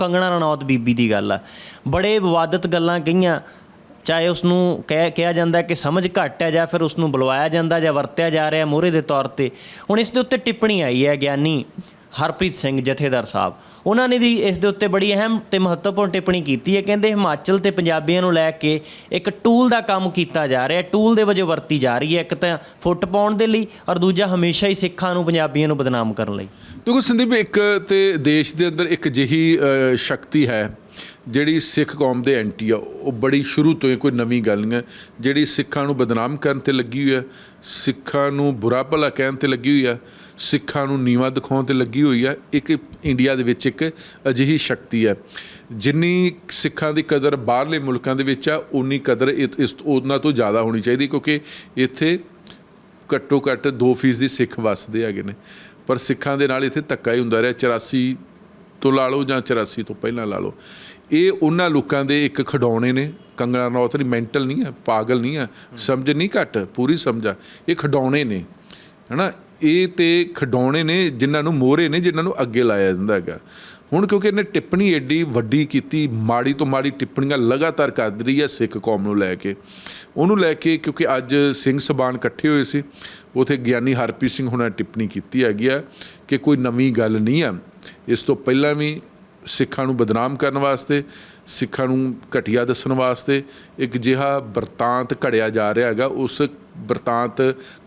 ਕੰਗਣਾ ਰਣੌਤ ਬੀਬੀ ਦੀ ਗੱਲ ਆ। ਬੜੇ ਵਿਵਾਦਤ ਗੱਲਾਂ ਕਹੀਆਂ। ਚਾਹੇ ਉਸ ਨੂੰ ਕਹਿ, ਕਿਹਾ ਜਾਂਦਾ ਕਿ ਸਮਝ ਘੱਟ ਹੈ ਜਾਂ ਫਿਰ ਉਸ ਨੂੰ ਬੁਲਵਾਇਆ ਜਾਂਦਾ ਜਾਂ ਵਰਤਿਆ ਜਾ ਰਿਹਾ ਮੋਹਰੇ ਦੇ ਤੌਰ ਤੇ। ਹੁਣ ਇਸ ਦੇ ਉੱਤੇ ਟਿੱਪਣੀ ਆਈ ਹੈ ਗਿਆਨੀ। ਹਰਪ੍ਰੀਤ ਸਿੰਘ ਜਥੇਦਾਰ ਸਾਹਿਬ। ਉਹਨਾਂ ਨੇ ਵੀ ਇਸ ਦੇ ਉੱਤੇ ਬੜੀ ਅਹਿਮ ਤੇ ਮਹੱਤਵਪੂਰਨ ਟਿੱਪਣੀ ਕੀਤੀ ਹੈ। ਕਹਿੰਦੇ ਹਿਮਾਚਲ ਤੇ ਪੰਜਾਬੀਆਂ ਨੂੰ ਲੈ ਕੇ ਇੱਕ ਟੂਲ ਦਾ ਕੰਮ ਕੀਤਾ ਜਾ ਰਿਹਾ ਹੈ। ਟੂਲ ਦੇ ਵਜੋਂ ਵਰਤੀ ਜਾ ਰਹੀ ਹੈ। ਇੱਕ ਤਾਂ ਫੁੱਟ ਪਾਉਣ ਦੇ ਲਈ ਔਰ ਦੂਜਾ ਹਮੇਸ਼ਾ ਹੀ ਸਿੱਖਾਂ ਨੂੰ, ਪੰਜਾਬੀਆਂ ਨੂੰ ਬਦਨਾਮ ਕਰਨ ਲਈ। ਦੇਖੋ ਸੰਦੀਪ, ਇੱਕ ਤੇ ਦੇਸ਼ ਦੇ ਅੰਦਰ ਇੱਕ ਜਿਹੀ ਸ਼ਕਤੀ ਹੈ, ਜਿਹੜੀ ਸਿੱਖ ਕੌਮ ਦੇ ਐਂਟੀ ਆ। ਉਹ ਬੜੀ ਸ਼ੁਰੂ ਤੋਂ ਹੀ ਕੋਈ ਨਵੀਂ ਗੱਲ ਨਹੀਂ ਹੈ। ਜਿਹੜੀ ਸਿੱਖਾਂ ਨੂੰ ਬਦਨਾਮ ਕਰਨ ਤੇ ਲੱਗੀ ਹੋਈ ਹੈ, ਸਿੱਖਾਂ ਨੂੰ ਬੁਰਾ ਭਲਾ ਕਹਿਣ ਤੇ ਲੱਗੀ ਹੋਈ ਹੈ ਸਿੱਖਾਂ ਨੂੰ ਨੀਵਾ ਦਿਖਾਉਣ ਤੇ ਲੱਗੀ ਹੋਈ ਹੈ। ਇੱਕ ਇੰਡੀਆ ਦੇ ਵਿੱਚ ਇੱਕ ਅਜਿਹੀ ਸ਼ਕਤੀ ਹੈ, ਜਿੰਨੀ ਸਿੱਖਾਂ ਦੀ ਕਦਰ ਬਾਹਰਲੇ ਮੁਲਕਾਂ ਦੇ ਵਿੱਚ ਆ ਉਨੀ ਕਦਰ ਇਸ ਇਸ- ਉਹਨਾਂ ਤੋਂ ਜ਼ਿਆਦਾ ਹੋਣੀ ਚਾਹੀਦੀ, ਕਿਉਂਕਿ ਇੱਥੇ ਘੱਟੋ ਘੱਟ 2% ਦੀ ਸਿੱਖ ਵਸਦੇ ਹੈਗੇ ਨੇ। ਪਰ ਸਿੱਖਾਂ ਦੇ ਨਾਲ ਇੱਥੇ ਧੱਕਾ ਹੀ ਹੁੰਦਾ ਰਿਹਾ 84 ਤੋਂ ਲਾ ਲਓ ਜਾਂ 84 ਤੋਂ ਪਹਿਲਾਂ ਲਾ ਲਓ। ਇਹ ਉਹਨਾਂ ਲੋਕਾਂ ਦੇ ਇੱਕ ਖਡਾਉਣੇ ਨੇ। ਕੰਗਣਾ ਰਣੌਤ ਦੀ ਮੈਂਟਲ ਨਹੀਂ ਹੈ, ਪਾਗਲ ਨਹੀਂ ਹੈ। ਸਮਝ ਨਹੀਂ ਘੱਟ, ਪੂਰੀ ਸਮਝਾ ਇਹ ਖਡਾਉਣੇ ਨੇ, ਹਨਾ? ਇਹ ਤੇ ਖਡਾਉਣੇ ਨੇ, ਜਿਨ੍ਹਾਂ ਨੂੰ ਮੋਹਰੇ ਨੇ, ਜਿਨ੍ਹਾਂ ਨੂੰ ਅੱਗੇ ਲਾਇਆ ਜਾਂਦਾ ਹੈਗਾ। ਹੁਣ ਕਿਉਂਕਿ ਇਹਨੇ ਟਿੱਪਣੀ ਐਡੀ ਵੱਡੀ ਕੀਤੀ, ਮਾੜੀ ਤੋਂ ਮਾੜੀ ਟਿੱਪਣੀਆਂ ਲਗਾਤਾਰ ਕਰਦੀ ਰਹੀ ਹੈ ਸਿੱਖ ਕੌਮ ਨੂੰ ਲੈ ਕੇ। ਉਹਨੂੰ ਲੈ ਕੇ ਕਿਉਂਕਿ ਅੱਜ ਸਿੰਘ ਸਬਾਨ ਇਕੱਠੇ ਹੋਏ ਸੀ, ਉਥੇ ਗਿਆਨੀ ਹਰਪ੍ਰੀਤ ਸਿੰਘ ਹੁਣਾਂ ਟਿੱਪਣੀ ਕੀਤੀ ਹੈਗੀ ਆ ਕਿ ਕੋਈ ਨਵੀਂ ਗੱਲ ਨਹੀਂ ਆ। ਇਸ ਤੋਂ ਪਹਿਲਾਂ ਵੀ ਸਿੱਖਾਂ ਨੂੰ ਬਦਨਾਮ ਕਰਨ ਵਾਸਤੇ, ਸਿੱਖਾਂ ਨੂੰ ਘਟੀਆ ਦੱਸਣ ਵਾਸਤੇ ਇੱਕ ਜਿਹਾ ਵਰਤਾਂਤ ਘੜਿਆ ਜਾ ਰਿਹਾ ਹੈਗਾ, ਉਸ ਵਰਤਾਂਤ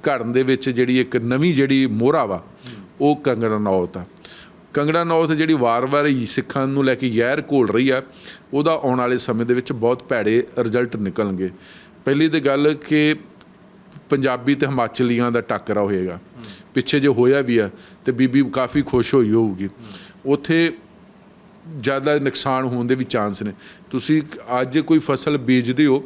ਘੜਨ ਦੇ ਵਿੱਚ ਜਿਹੜੀ ਇੱਕ ਨਵੀਂ ਜਿਹੜੀ ਮੋਹਰਾ ਵਾ, ਉਹ ਕੰਗਣਾ ਨੌਤ ਆ। ਕੰਗਣਾ ਨੌਤ ਜਿਹੜੀ ਵਾਰ-ਵਾਰ ਸਿੱਖਾਂ ਨੂੰ ਲੈ ਕੇ ਯਹਿਰ ਘੋਲ ਰਹੀ ਆ, ਉਹਦਾ ਆਉਣ ਵਾਲੇ ਸਮੇਂ ਦੇ ਵਿੱਚ ਬਹੁਤ ਭੈੜੇ ਰਿਜ਼ਲਟ ਨਿਕਲਣਗੇ। ਪਹਿਲੀ ਤੇ ਗੱਲ ਕਿ ਪੰਜਾਬੀ ਤੇ ਹਿਮਾਚਲੀਆਂ ਦਾ ਟੱਕਰਾ ਹੋਏਗਾ। ਪਿੱਛੇ ਜੇ ਹੋਇਆ ਵੀ ਆ, ਤੇ ਬੀਬੀ ਕਾਫੀ ਖੁਸ਼ ਹੋਈ ਹੋਊਗੀ। ਉਥੇ ਜ਼ਿਆਦਾ ਨੁਕਸਾਨ ਹੋਣ ਦੇ ਵੀ ਚਾਂਸ ਨੇ। ਤੁਸੀਂ ਅੱਜ ਕੋਈ ਫਸਲ ਬੀਜਦੇ ਹੋ,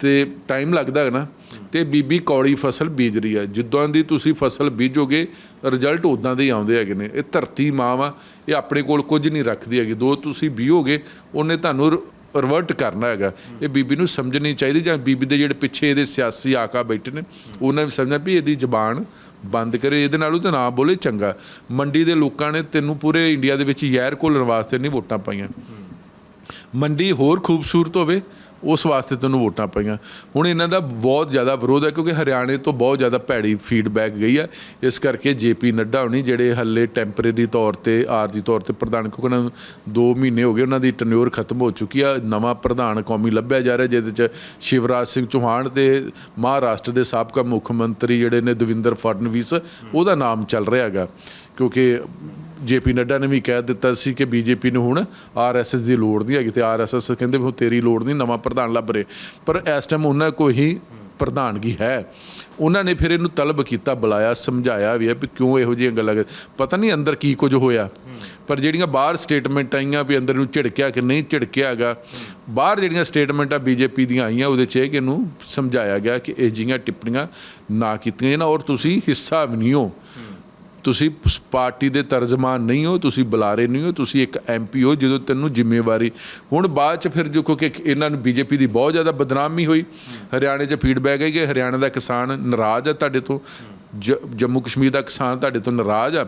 ਤੇ ਟਾਈਮ ਲੱਗਦਾ ਹੈ ਨਾ ਤੇ ਬੀਬੀ ਕੌੜੀ ਫਸਲ ਬੀਜ ਰਹੀ ਹੈ। ਜਿੱਦਾਂ ਦੀ ਤੁਸੀਂ ਫਸਲ ਬੀਜੋਗੇ ਰਿਜ਼ਲਟ ਉਦਾਂ ਦੇ ਹੀ ਆਉਂਦੇ ਹੈਗੇ ਨੇ। ਇਹ ਧਰਤੀ ਮਾਂ ਵਾ, ਇਹ ਆਪਣੇ ਕੋਲ ਕੁਝ ਨਹੀਂ ਰੱਖਦੀ ਹੈਗੀ। ਦੋ ਤੁਸੀਂ ਬੀਓਗੇ, ਉਹਨੇ ਤੁਹਾਨੂੰ ਰਿਵਰਟ ਕਰਨਾ ਹੈਗਾ। ਇਹ ਬੀਬੀ ਨੂੰ ਸਮਝਣੀ ਚਾਹੀਦੀ ਜਾਂ ਬੀਬੀ ਦੇ ਜਿਹੜੇ ਪਿੱਛੇ ਇਹਦੇ ਸਿਆਸੀ ਆਕਾ ਬੈਠੇ ਨੇ, ਉਹਨਾਂ ਵੀ ਸਮਝਣਾ ਵੀ ਇਹਦੀ ਜ਼ਬਾਨ ਬੰਦ ਕਰੇ, ਇਹਦੇ ਨਾਲੋਂ ਤਾਂ ਨਾ ਬੋਲੇ ਚੰਗਾ। ਮੰਡੀ ਦੇ ਲੋਕਾਂ ਨੇ ਤੈਨੂੰ ਪੂਰੇ ਇੰਡੀਆ ਦੇ ਵਿੱਚ ਯਾਰ ਘੋਲਣ ਵਾਸਤੇ ਨਹੀਂ ਵੋਟਾਂ ਪਾਈਆਂ। ਮੰਡੀ ਹੋਰ ਖੂਬਸੂਰਤ ਹੋਵੇ ਉਸ ਵਾਸਤੇ ਤੁਹਾਨੂੰ ਵੋਟਾਂ ਪਈਆਂ। ਹੁਣ ਇਹਨਾਂ ਦਾ ਬਹੁਤ ਜ਼ਿਆਦਾ ਵਿਰੋਧ ਹੈ ਕਿਉਂਕਿ ਹਰਿਆਣੇ ਤੋਂ ਬਹੁਤ ਜ਼ਿਆਦਾ ਭੈੜੀ ਫੀਡਬੈਕ ਗਈ ਹੈ। ਇਸ ਕਰਕੇ ਜੇਪੀ ਨੱਡਾ ਹੋਣੀ ਜਿਹੜੇ ਹੱਲੇ ਟੈਂਪਰੇਰੀ ਤੌਰ ਤੇ, ਆਰਜੀ ਤੌਰ ਤੇ ਪ੍ਰਧਾਨ, ਕਿਉਂਕਿ ਉਹਨਾਂ ਨੂੰ 2 ਮਹੀਨੇ ਹੋ ਗਏ, ਉਹਨਾਂ ਦੀ ਟਨਿਓਰ ਖਤਮ ਹੋ ਚੁੱਕੀ ਆ। ਨਵਾਂ ਪ੍ਰਧਾਨ ਕੌਮੀ ਲੱਭਿਆ ਜਾ ਰਿਹਾ, ਜਿਹਦੇ ਚ ਸ਼ਿਵਰਾਜ ਸਿੰਘ ਚੌਹਾਨ ਤੇ ਮਹਾਰਾਸ਼ਟਰ ਦੇ ਸਾਬਕਾ ਮੁੱਖ ਮੰਤਰੀ ਜਿਹੜੇ ਨੇ ਦਵਿੰਦਰ ਫੜਨਵੀਸ, ਉਹਦਾ ਨਾਮ ਚੱਲ ਰਿਹਾ ਹੈਗਾ। ਕਿਉਂਕਿ ਜੇਪੀ ਨੱਡਾ ਨੇ ਵੀ ਕਹਿ ਦਿੱਤਾ ਸੀ ਕਿ ਬੀਜੇਪੀ ਨੂੰ ਹੁਣ ਆਰਐਸਐਸ ਦੀ ਲੋੜ ਨਹੀਂ ਹੈਗੀ ਤੇ ਆਰਐਸਐਸ ਕਹਿੰਦੇ ਵੀ ਹੁਣ ਤੇਰੀ ਲੋੜ ਨਹੀਂ, ਨਵਾਂ ਪ੍ਰਧਾਨ ਲੱਭ ਰਹੇ। ਪਰ ਇਸ ਟਾਈਮ ਉਹਨਾਂ ਕੋਈ ਹੀ ਪ੍ਰਧਾਨਗੀ ਹੈ। ਉਹਨਾਂ ਨੇ ਫਿਰ ਇਹਨੂੰ ਤਲਬ ਕੀਤਾ, ਬੁਲਾਇਆ, ਸਮਝਾਇਆ ਵੀ ਹੈ ਵੀ ਕਿਉਂ ਇਹੋ ਜਿਹੀਆਂ ਗੱਲਾਂ ਪਤਾ ਨਹੀਂ ਅੰਦਰ ਕੀ ਕੁਝ ਹੋਇਆ। ਪਰ ਜਿਹੜੀਆਂ ਬਾਹਰ ਸਟੇਟਮੈਂਟ ਆਈਆਂ ਵੀ ਅੰਦਰ ਨੂੰ ਝਿੜਕਿਆ ਕਿ ਨਹੀਂ ਝਿੜਕਿਆ ਹੈਗਾ ਬਾਹਰ ਜਿਹੜੀਆਂ ਸਟੇਟਮੈਂਟਾਂ ਬੀਜੇਪੀ ਦੀਆਂ ਆਈਆਂ ਉਹਦੇ 'ਚ ਇਹ ਕਿ ਇਹਨੂੰ ਸਮਝਾਇਆ ਗਿਆ ਕਿ ਇਹ ਜਿਹੀਆਂ ਟਿੱਪਣੀਆਂ ਨਾ ਕੀਤੀਆਂ ਨਾ ਔਰ ਤੁਸੀਂ ਹਿੱਸਾ ਵੀ ਨਹੀਂ ਹੋ। ਤੁਸੀਂ ਸ- ਪਾਰਟੀ ਦੇ ਤਰਜਮਾਨ ਨਹੀਂ ਹੋ, ਤੁਸੀਂ ਬੁਲਾਰੇ ਨਹੀਂ ਹੋ, ਤੁਸੀਂ ਇੱਕ ਐਮਪੀ ਹੋ ਜਦੋਂ ਤੈਨੂੰ ਜ਼ਿੰਮੇਵਾਰੀ ਹੁਣ ਬਾਅਦ ਚ ਫਿਰ ਜੋ ਕਿਉਂਕਿ ਇਹਨਾਂ ਨੂੰ ਬੀਜੇਪੀ ਦੀ ਬਹੁਤ ਜ਼ਿਆਦਾ ਬਦਨਾਮੀ ਹੋਈ। ਹਰਿਆਣੇ 'ਚ ਫੀਡਬੈਕ ਹੈ ਕਿ ਹਰਿਆਣਾ ਦਾ ਕਿਸਾਨ ਨਾਰਾਜ਼ ਹੈ ਤੁਹਾਡੇ ਤੋਂ ਜੰਮੂ ਕਸ਼ਮੀਰ ਦਾ ਕਿਸਾਨ ਤੁਹਾਡੇ ਤੋਂ ਨਾਰਾਜ਼ ਆ।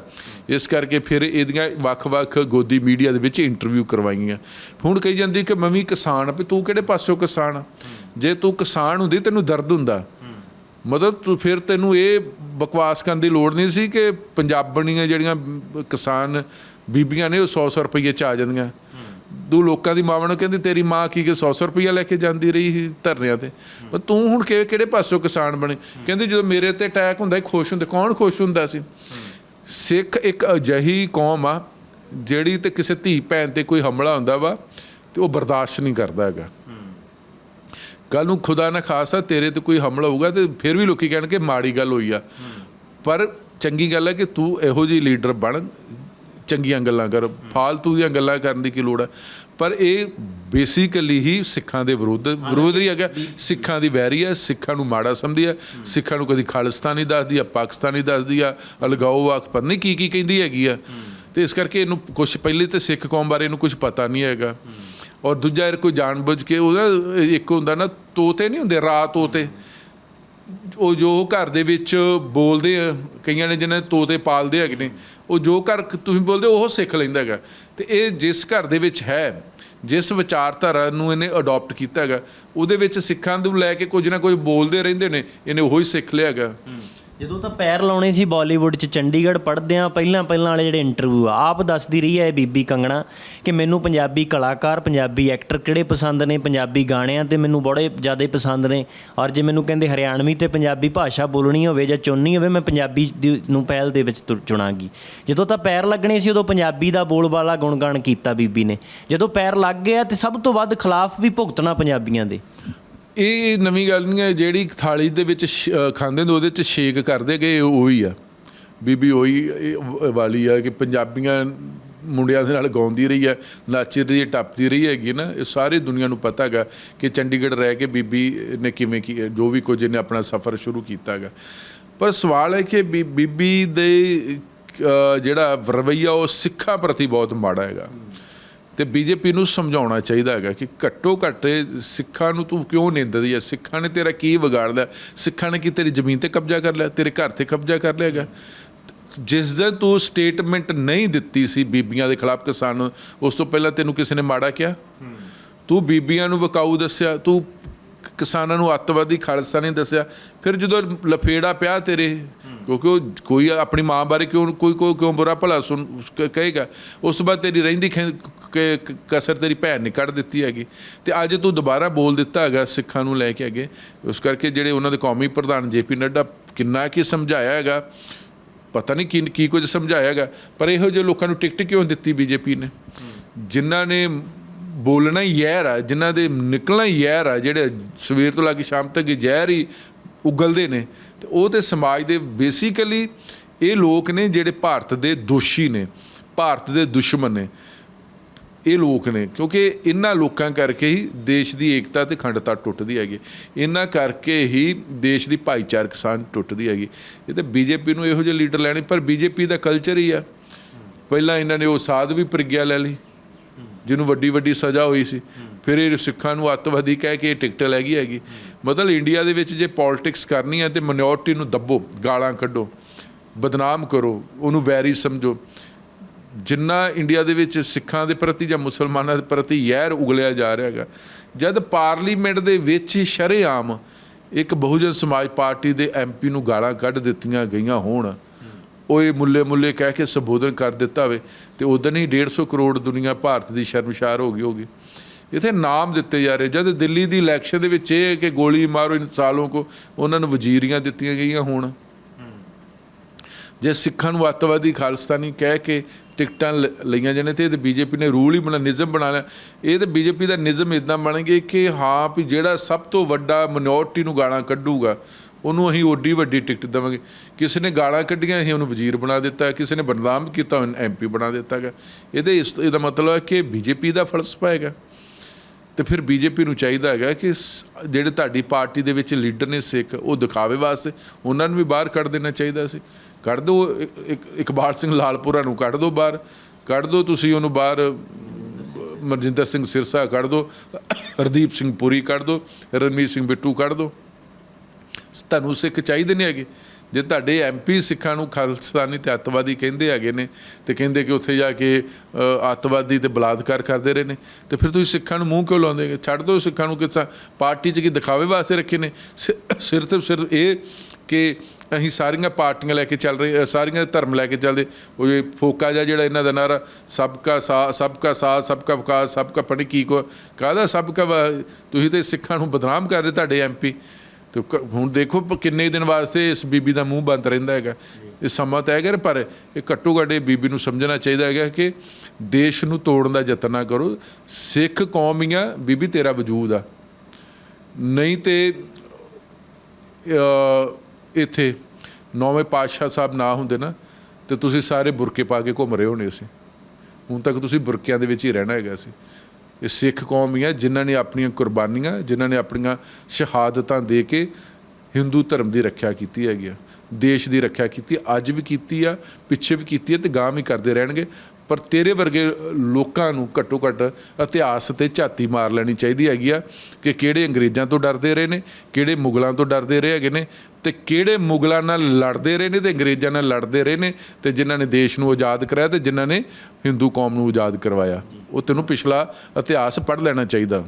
ਇਸ ਕਰਕੇ ਫਿਰ ਇਹਦੀਆਂ ਵੱਖ-ਵੱਖ ਗੋਦੀ ਮੀਡੀਆ ਦੇ ਵਿੱਚ ਇੰਟਰਵਿਊ ਕਰਵਾਈਆਂ। ਹੁਣ ਕਹੀ ਜਾਂਦੀ ਕਿ ਮੈਂ ਵੀ ਕਿਸਾਨ ਆ, ਵੀ ਤੂੰ ਕਿਹੜੇ ਪਾਸਿਓਂ ਕਿਸਾਨ ਆ? ਜੇ ਤੂੰ ਕਿਸਾਨ ਹੁੰਦੀ ਤੈਨੂੰ ਦਰਦ ਹੁੰਦਾ। ਮਤਲਬ ਤੂੰ ਫਿਰ ਤੈਨੂੰ ਇਹ ਬਕਵਾਸ ਕਰਨ ਦੀ ਲੋੜ ਨਹੀਂ ਸੀ ਕਿ ਪੰਜਾਬਣੀਆਂ ਜਿਹੜੀਆਂ ਕਿਸਾਨ ਬੀਬੀਆਂ ਨੇ ਉਹ 100-100 ਰੁਪਏ ਚ ਆ ਜਾਂਦੀਆਂ। ਤੂੰ ਲੋਕਾਂ ਦੀ ਮਾਵਾਂ ਨੂੰ ਕਹਿੰਦੀ ਤੇਰੀ ਮਾਂ ਕੀ ਕਿ 100-100 ਰੁਪਏ ਲੈ ਕੇ ਜਾਂਦੀ ਰਹੀ ਸੀ ਧਰਨਿਆਂ ਤੇ। ਪਰ ਤੂੰ ਹੁਣ ਕਿ- ਕਿਹੜੇ ਪਾਸੋਂ ਕਿਸਾਨ ਬਣੇ? ਕਹਿੰਦੀ ਜਦੋਂ ਮੇਰੇ ਤੇ ਅਟੈਕ ਹੁੰਦਾ ਖੁਸ਼ ਹੁੰਦੇ, ਕੌਣ ਖੁਸ਼ ਹੁੰਦਾ ਸੀ? ਸਿੱਖ ਇੱਕ ਅਜਿਹੀ ਕੌਮ ਆ, ਜਿਹੜੀ ਤੇ ਕਿਸੇ ਧੀ ਭੈਣ ਤੇ ਕੋਈ ਹਮਲਾ ਹੁੰਦਾ ਵਾ, ਤੇ ਉਹ ਬਰਦਾਸ਼ਤ ਨਹੀਂ ਕਰਦਾ ਹੈਗਾ। ਕੱਲ ਨੂੰ ਖੁਦਾ ਨਾ ਖਾਸਾ ਤੇਰੇ ਤੇ ਕੋਈ ਹਮਲਾ ਹੋਊਗਾ ਤੇ ਫਿਰ ਵੀ ਲੋਕੀ ਕਹਿਣਗੇ ਮਾੜੀ ਗੱਲ ਹੋਈ ਆ। ਪਰ ਚੰਗੀ ਗੱਲ ਹੈ ਕਿ ਤੂੰ ਇਹੋ ਜਿਹੀ ਲੀਡਰ ਬਣ, ਚੰਗੀਆਂ ਗੱਲਾਂ ਕਰ, ਫਾਲਤੂ ਦੀਆਂ ਗੱਲਾਂ ਕਰਨ ਦੀ ਕੀ ਲੋੜ ਹੈ ਪਰ ਇਹ ਬੇਸਿਕਲੀ ਹੀ ਸਿੱਖਾਂ ਦੇ ਵਿਰੁੱਧ, ਵਿਰੋਧ ਹੀ ਹੈਗਾ। ਸਿੱਖਾਂ ਦੀ ਵੈਰੀ ਹੈ ਸਿੱਖਾਂ ਨੂੰ ਮਾੜਾ ਸਮਝਦੀ ਹੈ ਸਿੱਖਾਂ ਨੂੰ ਕਦੀ ਖਾਲਿਸਤਾਨੀ ਦੱਸਦੀ ਆ, ਪਾਕਿਸਤਾਨੀ ਦੱਸਦੀ ਆ, ਅਲਗਾਓ ਆਖ ਪਤਾ ਨਹੀਂ ਕੀ ਕੀ ਕਹਿੰਦੀ ਹੈਗੀ ਆ। ਤੇ ਇਸ ਕਰਕੇ ਇਹਨੂੰ ਕੁਝ ਪਹਿਲੇ ਤੇ ਸਿੱਖ ਕੌਮ ਬਾਰੇ ਇਹਨੂੰ ਕੁਝ ਪਤਾ ਨਹੀਂ ਹੈਗਾ। ਔਰ ਦੂਜਾ ਯਾਰ ਕੋਈ ਜਾਣਬੁੱਝ ਕੇ ਉਹਦਾ ਇੱਕ ਹੁੰਦਾ ਨਾ ਤੋਤੇ ਨਹੀਂ ਹੁੰਦੇ ਰਾਤ ਤੋਤੇ। ਉਹ ਜੋ ਘਰ ਦੇ ਵਿੱਚ ਬੋਲਦੇ ਆ ਕਈਆਂ ਨੇ ਜਿਹਨਾਂ ਨੇ ਤੋਤੇ ਪਾਲਦੇ ਹੈਗੇ ਨੇ ਉਹ ਜੋ ਘਰ ਤੁਸੀਂ ਬੋਲਦੇ ਹੋ, ਉਹ ਸਿੱਖ ਲੈਂਦਾ ਹੈਗਾ। ਤੇ ਇਹ ਜਿਸ ਘਰ ਦੇ ਵਿੱਚ ਹੈ ਜਿਸ ਵਿਚਾਰਧਾਰਾ ਨੂੰ ਇਹਨੇ ਅਡਾਪਟ ਕੀਤਾ ਹੈਗਾ ਉਹਦੇ ਵਿੱਚ ਸਿੱਖਾਂ ਨੂੰ ਲੈ ਕੇ ਕੁਝ ਨਾ ਕੁਝ ਬੋਲਦੇ ਰਹਿੰਦੇ ਨੇ ਇਹਨੇ ਉਹੀ ਸਿੱਖ ਲਿਆ ਹੈਗਾ। ਜਦੋਂ ਤਾਂ ਪੈਰ ਲਾਉਣੇ ਸੀ ਬਾਲੀਵੁੱਡ 'ਚ, ਚੰਡੀਗੜ੍ਹ ਪੜ੍ਹਦਿਆਂ ਪਹਿਲਾਂ ਪਹਿਲਾਂ ਵਾਲੇ ਜਿਹੜੇ ਇੰਟਰਵਿਊ ਆ, ਆਪ ਦੱਸਦੀ ਰਹੀ ਹੈ ਇਹ ਬੀਬੀ ਕੰਗਣਾ ਕਿ ਮੈਨੂੰ ਪੰਜਾਬੀ ਕਲਾਕਾਰ, ਪੰਜਾਬੀ ਐਕਟਰ ਕਿਹੜੇ ਪਸੰਦ ਨੇ, ਪੰਜਾਬੀ ਗਾਣਿਆਂ ਤੇ ਮੈਨੂੰ ਬੜੇ ਜ਼ਿਆਦਾ ਪਸੰਦ ਨੇ ਔਰ ਜੇ ਮੈਨੂੰ ਕਹਿੰਦੇ ਹਰਿਆਣਵੀ ਤੇ ਪੰਜਾਬੀ ਭਾਸ਼ਾ ਬੋਲਣੀ ਹੋਵੇ ਜਾਂ ਚੁਣਨੀ ਹੋਵੇ, ਮੈਂ ਪੰਜਾਬੀ ਦੀ- ਨੂੰ ਪਹਿਲ ਦੇ ਵਿੱਚ ਤੁਰ- ਚੁਣਾਂਗੀ। ਜਦੋਂ ਤਾਂ ਪੈਰ ਲੱਗਣੇ ਸੀ, ਉਦੋਂ ਪੰਜਾਬੀ ਦਾ ਬੋਲਬਾਲਾ ਗੁਣਗਾਨ ਕੀਤਾ ਬੀਬੀ ਨੇ। ਜਦੋਂ ਪੈਰ ਲੱਗ ਗਿਆ ਤੇ ਸਭ ਤੋਂ ਵੱਧ ਖਿਲਾਫ ਵੀ ਭੁਗਤਣਾ ਪੰਜਾਬੀਆਂ ਦੇ। ਇਹ ਨਵੀਂ ਗੱਲ ਨਹੀਂ ਹੈ, ਜਿਹੜੀ ਥਾਲੀ ਦੇ ਵਿੱਚ ਸ਼- ਖਾਂਦੇ ਨੇ, ਉਹਦੇ ਚ ਸ਼ੇਕ ਕਰਦੇ ਗਏ ਉਹੀ ਆ? ਬੀਬੀ ਉਹੀ ਵਾਲੀ ਆ ਕਿ ਪੰਜਾਬੀਆਂ ਮੁੰਡਿਆਂ ਦੇ ਨਾਲ ਗਾਉਂਦੀ ਰਹੀ ਹੈ ਨੱਚਦੀ ਰਹੀ ਹੈ ਟੱਪਦੀ ਰਹੀ ਹੈਗੀ ਨਾ, ਇਹ ਸਾਰੀ ਦੁਨੀਆ ਨੂੰ ਪਤਾ ਹੈਗਾ ਕਿ ਚੰਡੀਗੜ੍ਹ ਰਹਿ ਕੇ ਬੀਬੀ ਨੇ ਕਿਵੇਂ ਕੀ, ਜੋ ਵੀ ਕੁਝ ਇਹਨੇ ਆਪਣਾ ਸਫ਼ਰ ਸ਼ੁਰੂ ਕੀਤਾ ਹੈਗਾ। ਪਰ ਸਵਾਲ ਹੈ ਕਿ ਬੀ- ਬੀਬੀ ਦੇ ਜਿਹੜਾ ਰਵੱਈਆ ਉਹ ਸਿੱਖਾਂ ਪ੍ਰਤੀ ਬਹੁਤ ਮਾੜਾ ਹੈਗਾ। ਤੇ ਬੀਜੇਪੀ ਨੂੰ ਸਮਝਾਉਣਾ ਚਾਹੀਦਾ ਹੈਗਾ ਕਿ ਘੱਟੋ ਘੱਟ ਸਿੱਖਾਂ ਨੂੰ ਤੂੰ ਕਿਉਂ ਨਿੰਦਦੀ ਹੈ ਸਿੱਖਾਂ ਨੇ ਤੇਰਾ ਕੀ ਵਿਗਾੜਦਾ ਸਿੱਖਾਂ ਨੇ ਕੀ ਤੇਰੀ ਜ਼ਮੀਨ ਤੇ ਕਬਜ਼ਾ ਕਰ ਲਿਆ? ਤੇਰੇ ਘਰ ਤੇ ਕਬਜ਼ਾ ਕਰ ਲਿਆ ਹੈਗਾ? ਜਿਸ ਦਿਨ ਤੂੰ ਸਟੇਟਮੈਂਟ ਨਹੀਂ ਦਿੱਤੀ ਸੀ ਬੀਬੀਆਂ ਦੇ ਖਿਲਾਫ ਕਿਸਾਨ ਉਸ ਤੋਂ ਪਹਿਲਾਂ ਤੈਨੂੰ ਕਿਸੇ ਨੇ ਮਾੜਾ ਕਿਹਾ? ਤੂੰ ਬੀਬੀਆਂ ਨੂੰ ਵਕਾਊ ਦੱਸਿਆ, ਤੂੰ ਕਿਸਾਨਾਂ ਨੂੰ ਅੱਤਵਾਦੀ ਖਾਲਿਸਤਾਨੀ ਦੱਸਿਆ, ਫਿਰ ਜਦੋਂ ਲਫੇੜਾ ਪਿਆ ਤੇਰੇ ਕਿਉਂਕਿ ਉਹ ਕੋਈ ਆਪਣੀ ਮਾਂ ਬਾਰੇ ਕਿਉਂ, ਕੋਈ ਕੋਈ ਕਿਉਂ ਬੁਰਾ ਭਲਾ ਸੁਣ, ਕ- ਕਹੇਗਾ। ਉਸ ਤੋਂ ਬਾਅਦ ਤੇਰੀ ਰਹਿੰਦੀ ਖੈ- ਕਸਰ ਤੇਰੀ ਭੈਣ ਨੇ ਕੱਢ ਦਿੱਤੀ ਹੈਗੀ। ਤੇ ਅੱਜ ਤੂੰ ਦੁਬਾਰਾ ਬੋਲ ਦਿੱਤਾ ਹੈਗਾ ਸਿੱਖਾਂ ਨੂੰ ਲੈ ਕੇ ਅੱਗੇ। ਉਸ ਕਰਕੇ ਜਿਹੜੇ ਉਹਨਾਂ ਦੇ ਕੌਮੀ ਪ੍ਰਧਾਨ ਜੇਪੀ ਨੱਡਾ ਕਿੰਨਾ ਕੀ ਸਮਝਾਇਆ ਹੈਗਾ, ਪਤਾ ਨਹੀਂ ਕੀ ਕੀ ਕੁਝ ਸਮਝਾਇਆ ਹੈਗਾ, ਪਰ ਇਹੋ ਜਿਹੇ ਲੋਕਾਂ ਨੂੰ ਟਿਕਟ ਕਿਉਂ ਦਿੱਤੀ ਬੀਜੇਪੀ ਨੇ? ਜਿਨ੍ਹਾਂ ਨੇ ਬੋਲਣਾ ਹੀ ਜ਼ਹਿਰ ਆ, ਜਿਨ੍ਹਾਂ ਦੇ ਨਿਕਲਣਾ ਹੀ ਜ਼ਹਿਰ ਆ, ਜਿਹੜੇ ਸਵੇਰ ਤੋਂ ਲੈ ਕੇ ਸ਼ਾਮ ਤੱਕ ਜ਼ਹਿਰ ਹੀ ਉਗਲਦੇ ਨੇ ਤੇ ਉਹ ਤੇ ਸਮਾਜ ਦੇ ਬੇਸਿਕਲੀ ਇਹ ਲੋਕ ਨੇ ਜਿਹੜੇ ਭਾਰਤ ਦੇ ਦੋਸ਼ੀ ਨੇ, ਭਾਰਤ ਦੇ ਦੁਸ਼ਮਣ ਨੇ। ਇਹ ਲੋਕ ਨੇ, ਕਿਉਂਕਿ ਇਹਨਾਂ ਲੋਕਾਂ ਕਰਕੇ ਹੀ ਦੇਸ਼ ਦੀ ਏਕਤਾ ਤੇ ਅਖੰਡਤਾ ਟੁੱਟਦੀ ਹੈਗੀ। ਇਹਨਾਂ ਕਰਕੇ ਹੀ ਦੇਸ਼ ਦੀ ਭਾਈਚਾਰਕ ਸਾਂਝ ਟੁੱਟਦੀ ਹੈਗੀ। ਇਹ ਤੇ ਬੀਜੇਪੀ ਨੂੰ ਇਹੋ ਜਿਹੇ ਲੀਡਰ ਲੈਣੇ, ਪਰ ਬੀਜੇਪੀ ਦਾ ਕਲਚਰ ਹੀ ਆ। ਪਹਿਲਾਂ ਇਹਨਾਂ ਨੇ ਉਹ ਸਾਧ ਵੀ ਪ੍ਰਗਿਆ ਲੈ ਲਈ। ਜਿਹਨੂੰ ਵੱਡੀ ਵੱਡੀ ਸਜ਼ਾ ਹੋਈ ਸੀ। ਫਿਰ ਇਹ ਸਿੱਖਾਂ ਨੂੰ ਅੱਤਵਾਦੀ ਕਹਿ ਕੇ ਇਹ ਟਿਕਟ ਲੈ ਗਈ ਹੈਗੀ। ਮਤਲਬ ਇੰਡੀਆ ਦੇ ਵਿੱਚ ਜੇ ਪੋਲਿਟਿਕਸ ਕਰਨੀ ਹੈ ਤੇ ਮਿਨੋਰਟੀ ਨੂੰ ਦੱਬੋ, ਗਾਲਾਂ ਕੱਢੋ, ਬਦਨਾਮ ਕਰੋ, ਉਹਨੂੰ ਵੈਰੀ ਸਮਝੋ। ਜਿੰਨਾ ਇੰਡੀਆ ਦੇ ਵਿੱਚ ਸਿੱਖਾਂ ਦੇ ਪ੍ਰਤੀ ਜਾਂ ਮੁਸਲਮਾਨਾਂ ਦੇ ਪ੍ਰਤੀ ਯਹਿਰ ਉਗਲਿਆ ਜਾ ਰਿਹਾ ਹੈਗਾ, ਜਦ ਪਾਰਲੀਮੈਂਟ ਦੇ ਵਿੱਚ ਹੀ ਸ਼ਰੇਆਮ ਇੱਕ ਬਹੁਜਨ ਸਮਾਜ ਪਾਰਟੀ ਦੇ ਐਮਪੀ ਨੂੰ ਗਾਲਾਂ ਕੱਢ ਦਿੱਤੀਆਂ ਗਈਆਂ ਹੋਣ ਉਹ ਇਹ ਮੁੱਲੇ ਮੁੱਲੇ ਕਹਿ ਕੇ ਸੰਬੋਧਨ ਕਰ ਦਿੱਤਾ ਹੋਵੇ ਤੇ ਉਦੋਂ ਹੀ 150 ਕਰੋੜ ਦੁਨੀਆ ਭਾਰਤ ਦੀ ਸ਼ਰਮਸ਼ਾਰ ਹੋ ਗਈ ਹੋਗੀ ਇਥੇ ਨਾਮ ਦਿੱਤੇ ਜਾ ਰਹੇ, ਜਦ ਦਿੱਲੀ ਦੀ ਇਲੈਕਸ਼ਨ ਦੇ ਵਿੱਚ ਇਹ ਹੈ ਕਿ ਗੋਲੀ ਮਾਰੋ ਇਨ ਸਾਲੋਂ ਕੋ, ਉਹਨਾਂ ਨੂੰ ਵਜ਼ੀਰੀਆਂ ਦਿੱਤੀਆਂ ਗਈਆਂ ਹੋਣ। ਜੇ ਸਿੱਖਾਂ ਨੂੰ ਅੱਤਵਾਦੀ ਖਾਲਿਸਤਾਨੀ ਕਹਿ ਕੇ ਟਿਕਟਾਂ ਲ- ਲਈਆਂ ਜਾਂਦੇ ਤੇ ਇਹ ਬੀਜੇਪੀ ਨੇ ਰੂਲ ਹੀ ਬਣਾ ਨਿਜ਼ਮ ਬਣਾ ਲਿਆ। ਇਹ ਤੇ ਬੀਜੇਪੀ ਦਾ ਨਿਜ਼ਮ ਇਦਾਂ ਬਣ ਗਿਆ ਕਿ ਹਾਂ ਵੀ ਜਿਹੜਾ ਸਭ ਤੋਂ ਵੱਡਾ ਮਿਨੋਰਟੀ ਨੂੰ ਗਾਲਾਂ ਕੱਢੂਗਾ ਉਹਨੂੰ ਅਸੀਂ ਓਡੀ ਵੱਡੀ ਟਿਕਟ ਦੇਵਾਂਗੇ। ਕਿਸੇ ਨੇ ਗਾਲਾਂ ਕੱਢੀਆਂ ਅਸੀਂ ਉਹਨੂੰ ਵਜ਼ੀਰ ਬਣਾ ਦਿੱਤਾ ਕਿਸੇ ਨੇ ਬਦਨਾਮ ਕੀਤਾ ਉਹਨੂੰ ਐਮਪੀ ਬਣਾ ਦਿੱਤਾ ਗਾ। ਇਹਦੇ ਇਸ ਇਹਦਾ ਮਤਲਬ ਹੈ ਕਿ ਬੀਜੇਪੀ ਦਾ ਫਲਸਫਾ ਹੈਗਾ ਤੇ ਫਿਰ ਬੀਜੇਪੀ ਨੂੰ ਚਾਹੀਦਾ ਹੈਗਾ ਕਿ ਸ- ਜਿਹੜੇ ਤੁਹਾਡੀ ਪਾਰਟੀ ਦੇ ਵਿੱਚ ਲੀਡਰ ਨੇ ਸਿੱਖ ਉਹ ਦਿਖਾਵੇ ਵਾਸਤੇ। ਉਹਨਾਂ ਨੂੰ ਵੀ ਬਾਹਰ ਕੱਢ ਦੇਣਾ ਚਾਹੀਦਾ ਸੀ। ਕੱਢ ਦਿਓ ਇਕ- ਇਕਬਾਲ ਸਿੰਘ ਲਾਲਪੁਰਾ ਨੂੰ ਕੱਢ ਦਿਓ ਬਾਹਰ। ਕੱਢ ਦਿਓ ਤੁਸੀਂ ਉਹਨੂੰ ਬਾਹਰ ਅ, ਮਰਜਿੰਦਰ ਸਿੰਘ ਸਿਰਸਾ ਕੱਢ ਦਿਓ ਹਰਦੀਪ ਸਿੰਘ ਪੁਰੀ ਕੱਢ ਦਿਓ ਰਣਮੀਤ ਸਿੰਘ ਬਿੱਟੂ ਕੱਢ ਦਿਓ ਤੁਹਾਨੂੰ ਸਿੱਖ ਚਾਹੀਦੇ ਨੇ ਹੈਗੇ। ਜੇ ਤੁਹਾਡੇ ਐਮਪੀ ਸਿੱਖਾਂ ਨੂੰ ਖਾਲਿਸਤਾਨੀ ਤੇ ਅੱਤਵਾਦੀ ਕਹਿੰਦੇ ਹੈਗੇ ਨੇ, ਤੇ ਕਹਿੰਦੇ ਕਿ ਉੱਥੇ ਜਾ ਕੇ ਅੱਤਵਾਦੀ ਤੇ ਬਲਾਤਕਾਰ ਕਰਦੇ ਰਹੇ ਨੇ, ਤੇ ਫਿਰ ਤੁਸੀਂ ਸਿੱਖਾਂ ਨੂੰ ਮੂੰਹ ਕਿਉਂ ਲਾਉਂਦੇ ਛੱਡ ਦਿਓ ਸਿੱਖਾਂ ਨੂੰ ਕਿਸ ਪਾਰਟੀ 'ਚ ਕੀ ਦਿਖਾਵੇ ਵਾਸਤੇ ਰੱਖੇ ਨੇ। ਸਿ- ਸਿਰ ਤੇ ਸਿਰ ਇਹ ਕਿ ਅਸੀਂ ਸਾਰੀਆਂ ਪਾਰਟੀਆਂ ਲੈ ਕੇ ਚੱਲ ਰਹੇ ਸਾਰੀਆਂ ਧਰਮ ਲੈ ਕੇ ਚੱਲਦੇ। ਉਹ ਇਹ ਫੋਕਾ ਜਿਹਾ ਜਿਹੜਾ ਇਹਨਾਂ ਦਾ ਨਾਰਾ ਸਭ ਕਾ ਸਾ ਸਭ ਕਾ ਸਾਥ ਸਭ ਕਾ ਵਿਕਾਸ ਸਭ ਕਾ ਪਣੀ ਕੀ ਕੋ, ਕਾਹਦਾ ਸਭ ਕਾ ਤੁਸੀਂ ਤੇ ਸਿੱਖਾਂ ਨੂੰ ਬਦਨਾਮ ਕਰ ਰਹੇ ਤੁਹਾਡੇ ਐਮਪੀ ਤੇ ਕ- ਹੁਣ ਦੇਖੋ ਕਿੰਨੇ ਦਿਨ ਵਾਸਤੇ ਇਸ ਬੀਬੀ ਦਾ ਮੂੰਹ ਬੰਦ ਰਹਿੰਦਾ ਹੈਗਾ। ਇਹ ਸਮਾਂ ਤੈਅ ਕਰ ਪਰ ਇਹ ਘੱਟੋ ਘੱਟ ਇਹ ਬੀਬੀ ਨੂੰ ਸਮਝਣਾ ਚਾਹੀਦਾ ਹੈਗਾ ਕਿ ਦੇਸ਼ ਨੂੰ ਤੋੜਨ ਦਾ ਯਤਨ ਨਾ ਕਰੋ। ਸਿੱਖ ਕੌਮ ਹੀ ਆ, ਬੀਬੀ ਤੇਰਾ ਵਜੂਦ ਆ। ਨਹੀਂ ਤੇ ਇੱਥੇ ਨੌਵੇਂ ਪਾਤਸ਼ਾਹ ਸਾਹਿਬ ਨਾ ਹੁੰਦੇ ਨਾ, ਤੇ ਤੁਸੀਂ ਸਾਰੇ ਬੁਰਕੇ ਪਾ ਕੇ ਘੁੰਮ ਰਹੇ ਹੋਣੇ ਸੀ ਹੁਣ ਤੱਕ ਤੁਸੀਂ ਬੁਰਕਿਆਂ ਦੇ ਵਿੱਚ ਹੀ ਰਹਿਣਾ ਹੈਗਾ ਸੀ। ਇਹ ਸਿੱਖ ਕੌਮ ਹੀ ਹੈ, ਜਿਨ੍ਹਾਂ ਨੇ ਆਪਣੀਆਂ ਕੁਰਬਾਨੀਆਂ, ਜਿਨ੍ਹਾਂ ਨੇ ਆਪਣੀਆਂ ਸ਼ਹਾਦਤਾਂ ਦੇ ਕੇ ਹਿੰਦੂ ਧਰਮ ਦੀ ਰੱਖਿਆ ਕੀਤੀ ਹੈਗੀ ਆ, ਦੇਸ਼ ਦੀ ਰੱਖਿਆ ਕੀਤੀ, ਅੱਜ ਵੀ ਕੀਤੀ ਆ, ਪਿੱਛੇ ਵੀ ਕੀਤੀ ਹੈ ਤੇ ਗਾਂ ਵੀ ਕਰਦੇ ਰਹਿਣਗੇ। ਪਰ ਤੇਰੇ ਵਰਗੇ ਲੋਕਾਂ ਨੂੰ ਘੱਟੋ ਘੱਟ ਇਤਿਹਾਸ ਤੇ ਝਾਤੀ ਮਾਰ ਲੈਣੀ ਚਾਹੀਦੀ ਹੈਗੀ ਆ ਕਿ ਕਿਹੜੇ ਅੰਗਰੇਜ਼ਾਂ ਤੋਂ ਡਰਦੇ ਰਹੇ ਨੇ, ਕਿਹੜੇ ਮੁਗਲਾਂ ਤੋਂ ਡਰਦੇ ਰਹੇ ਹੈਗੇ ਨੇ ਤੇ ਕਿਹੜੇ ਮੁਗਲਾਂ ਨਾਲ ਲੜਦੇ ਰਹੇ ਨੇ ਤੇ ਅੰਗਰੇਜ਼ਾਂ ਨਾਲ ਲੜਦੇ ਰਹੇ ਨੇ ਤੇ ਜਿਨ੍ਹਾਂ ਨੇ ਦੇਸ਼ ਨੂੰ ਆਜ਼ਾਦ ਕਰਾਇਆ ਤੇ ਜਿਨ੍ਹਾਂ ਨੇ ਹਿੰਦੂ ਕੌਮ ਨੂੰ ਆਜ਼ਾਦ ਕਰਵਾਇਆ। ਉਹ ਤੈਨੂੰ ਪਿਛਲਾ ਇਤਿਹਾਸ ਪੜ੍ਹ ਲੈਣਾ ਚਾਹੀਦਾ।